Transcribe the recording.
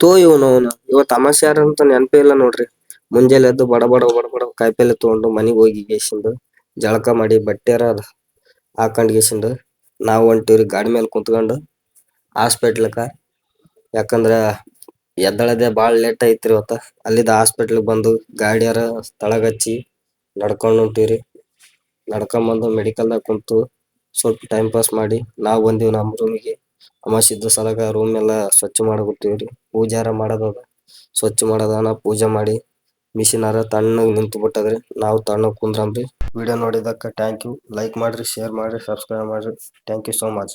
ತೋ ಇವನು ಇವ ಯಾರು ಅಂತ ನೆನಪೇ ಇಲ್ಲ ನೋಡ್ರಿ. ಮುಂಜಾನೆ ಎದ್ದು ಬಡ ಬಡ ಬಡ ಬಡ ಕಾಯಿಪಲ್ಲೆ ತಗೊಂಡು ಮನೆಗೆ ಹೋಗಿ ಗೇಸಿಂದು, ಜಳಕ ಮಾಡಿ ಬಟ್ಟೆರ ಹಾಕೊಂಡ್ ಗೇಸಿಂದು, ನಾವು ಹೊಂಟಿವ್ರಿ ಗಾಡಿ ಮೇಲೆ ಕುಂತ್ಕೊಂಡು ಹಾಸ್ಪಿಟಲ್ ಕ ಯಾಕಂದ್ರ ಎದ್ದಳದೆ ಬಹಳ ಲೇಟ್ ಐತ್ರಿ ಇವತ್ತ. ಅಲ್ಲಿದ್ದ ಹಾಸ್ಪಿಟಲ್ ಬಂದು ಗಾಡಿಯರ ಸ್ಥಳಗ್ ಹಚ್ಚಿ ನಡ್ಕೊಂಡು ಹೊಂಟಿವ್ರಿ. ನಡ್ಕೊಂಡ್ ಬಂದು ಮೆಡಿಕಲ್ ದಾಗ ಕುಂತು ಸ್ವಲ್ಪ ಟೈಮ್ ಪಾಸ್ ಮಾಡಿ, ನಾವು ಬಂದಿವಿ ನಮ್ ರೂಮ್ ಗೆ ಅಮಾವಾಸ್ಯೆ ಇದ್ದ ಸಲುವಾಗಿ ರೂಮ್ ಎಲ್ಲ ಸ್ವಚ್ಛ ಮಾಡಕತ್ತೀವ್ರಿ ಪೂಜಾರ ಮಾಡೋದದ ಸ್ವಚ್ಛ ಮಾಡೋದನ ಪೂಜೆ ಮಾಡಿ ಮಿಷಿನ್ ಅರ ತಣ್ಣಗೆ ನಿಂತು ಬಿಟ್ಟದ್ರಿ. ನಾವು ತಣ್ಣಗ್ ಕುಂದ್ರಂಬ್ರಿ. ವಿಡಿಯೋ ನೋಡಿದ್ದಕ್ಕ ಥ್ಯಾಂಕ್ ಯು ಲೈಕ್ ಮಾಡ್ರಿ ಶೇರ್ ಮಾಡ್ರಿ ಸಬ್ಸ್ಕ್ರೈಬ್ ಮಾಡ್ರಿ. Thank you so much